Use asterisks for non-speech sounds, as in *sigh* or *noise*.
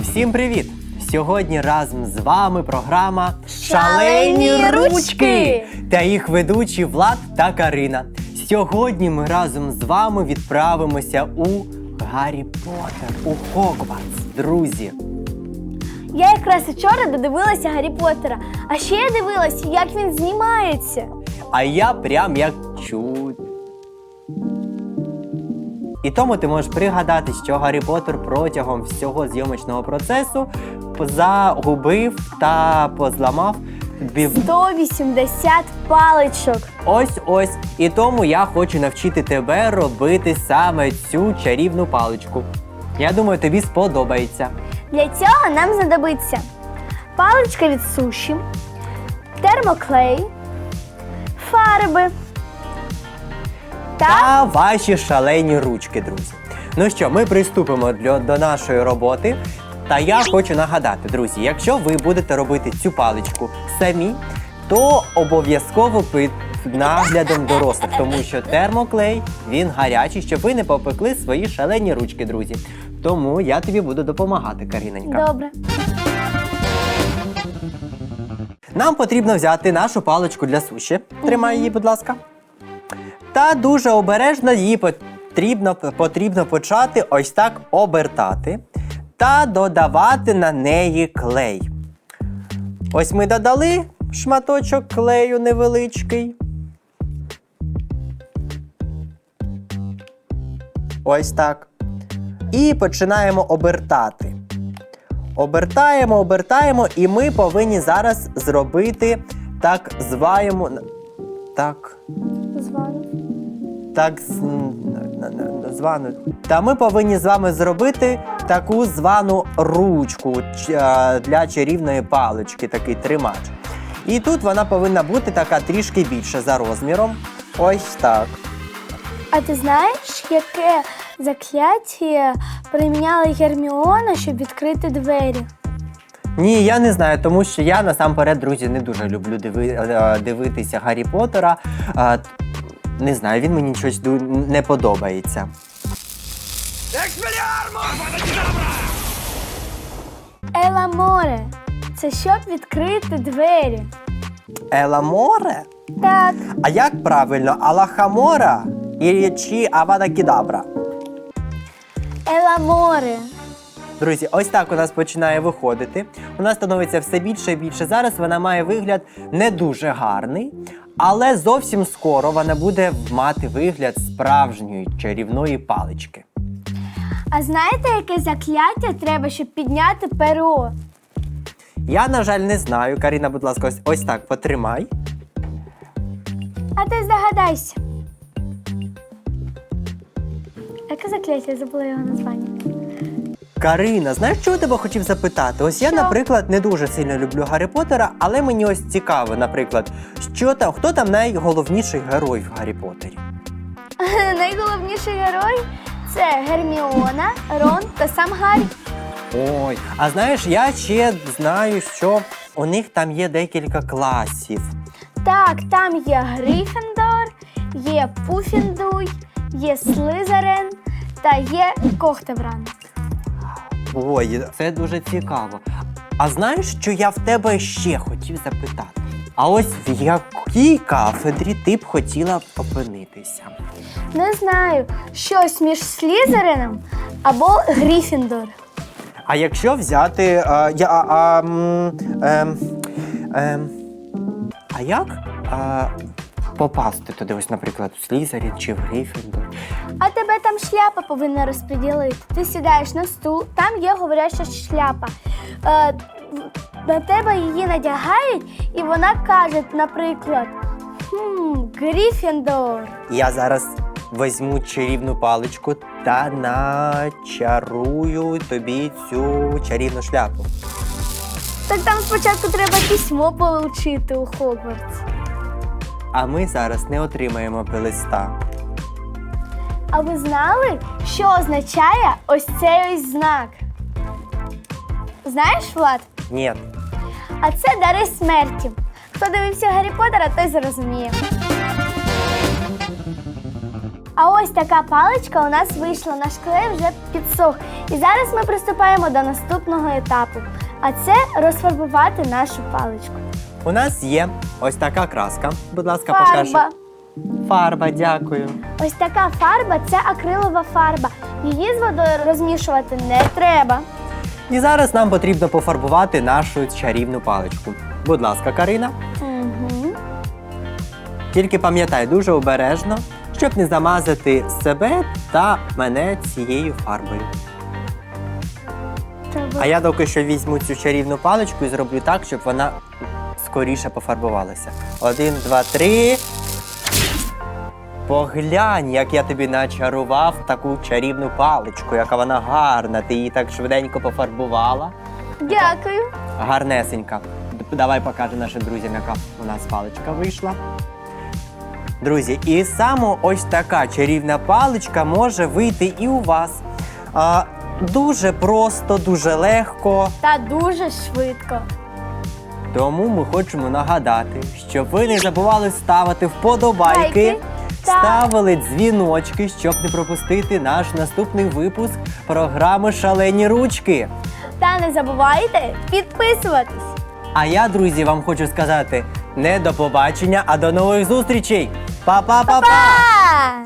Всім привіт! Сьогодні разом з вами програма «Шалені ручки» та їх ведучі Влад та Карина. Сьогодні ми разом з вами відправимося у Гаррі Поттер, у Хогвартс, друзі. Я якраз вчора додивилася Гаррі Поттера, а ще я дивилася, як він знімається. А я прям як чуд. І тому ти можеш пригадати, що Гаррі Поттер протягом всього зйомочного процесу загубив та позламав бів... 180 паличок. Ось ось. І тому я хочу навчити тебе робити саме цю чарівну паличку. Я думаю, тобі сподобається. Для цього нам знадобиться паличка від суші, термоклей, фарби та Та ваші шалені ручки, друзі. Ну що, ми приступимо для, до нашої роботи. Та я хочу нагадати, друзі, якщо ви будете робити цю паличку самі, то обов'язково під наглядом дорослих, тому що термоклей він гарячий, щоб ви не попекли свої шалені ручки, друзі. Тому я тобі буду допомагати, Каріненька. добре. Нам потрібно взяти нашу паличку для суші. Тримай її, будь ласка. Та дуже обережно її потрібно, потрібно почати ось так обертати та додавати на неї клей. Ось ми додали шматочок клею невеличкий. Ось так. І починаємо обертати. Обертаємо, обертаємо, і ми повинні зараз зробити так зваємо. Так. Звану. Так звану. Та ми повинні з вами зробити таку звану ручку для чарівної палички, такий тримач. І тут вона повинна бути така трішки більша за розміром. Ось так. А ти знаєш, яке закляття приміняла Герміона, щоб відкрити двері? Ні, я не знаю, тому що я насамперед, друзі, не дуже люблю диви, дивитися Гаррі Поттера. Не знаю, він мені щось не подобається. Ела море. Це щоб відкрити двері. Еламоре? Так, А як правильно? Алахамора і чи Авада Кідабра? Ела море. Друзі, ось так у нас починає виходити. У нас становиться все більше і більше. Зараз вона має вигляд не дуже гарний, але зовсім скоро вона буде мати вигляд справжньої чарівної палички. А знаєте, яке закляття треба, щоб підняти перо? Я, на жаль, не знаю. Каріна, будь ласка, ось, ось так потримай. А ти здогадайся. Яке закляття? Я забула його названня. Карина, знаєш, я тебе хотів запитати? Ось я, Що? наприклад, не дуже сильно люблю Гаррі Поттера, але мені ось цікаво, наприклад, що там, хто там найголовніший герой в Гаррі Поттері? *laughs* Найголовніший герой це Герміона, Рон та сам Гаррі. Ой, а знаєш, я ще знаю, що у них там є декілька класів. Так, там є Гриффіндор, є Пуфіндуй, є Слизерин та є Кохтевран. Ой, це дуже цікаво. А знаєш, що я в тебе ще хотів запитати? А ось в якій кафедрі ти б хотіла опинитися? Не знаю, щось між Слізерином або Гриффіндор. А якщо взяти. А, я, а, а, м, ем, ем, а як а, попасти туди, ось, наприклад, в Слізерін чи в Гриффіндор? А тебе там шляпа повинна розподілити. Ти сідаєш на стул, там є говоряща шляпа. Е, на тебе її надягають, і вона каже, наприклад, хм, Гриффіндор. Я зараз візьму чарівну паличку та начарую тобі цю чарівну шляпу. Так там спочатку треба письмо получити у Хогвартс. А ми зараз не отримаємо листа. А ви знали, що означає ось цей ось знак? Знаєш, Влад? Ні. А це дари смерті. Хто дивився Гаррі Поттера, той зрозуміє. А ось така паличка у нас вийшла. Наш клей вже підсох. І зараз ми приступаємо до наступного етапу. А це розфарбувати нашу паличку. У нас є ось така краска. Будь ласка, покажи. Фарба. Фарба, дякую. Ось така фарба це акрилова фарба. Її з водою розмішувати не треба. І зараз нам потрібно пофарбувати нашу чарівну паличку. Будь ласка, Карина. Угу. Тільки пам'ятай дуже обережно, щоб не замазати себе та мене цією фарбою. А я доки що візьму цю чарівну паличку і зроблю так, щоб вона скоріше пофарбувалася. Один, два, три. Поглянь, як я тобі начарував таку чарівну паличку, яка вона гарна. Ти її так швиденько пофарбувала. Дякую. Гарнесенька. Давай покажемо нашим друзям, яка у нас паличка вийшла. Друзі, і саме ось така чарівна паличка може вийти і у вас. А, дуже просто, дуже легко. Та дуже швидко. Тому ми хочемо нагадати, щоб ви не забували ставити вподобайки, Лайки ставили дзвіночки, щоб не пропустити наш наступний випуск програми Шалені ручки. Та не забувайте підписуватись. А я, друзі, вам хочу сказати не до побачення, а до нових зустрічей. Па-па-па-па! Па!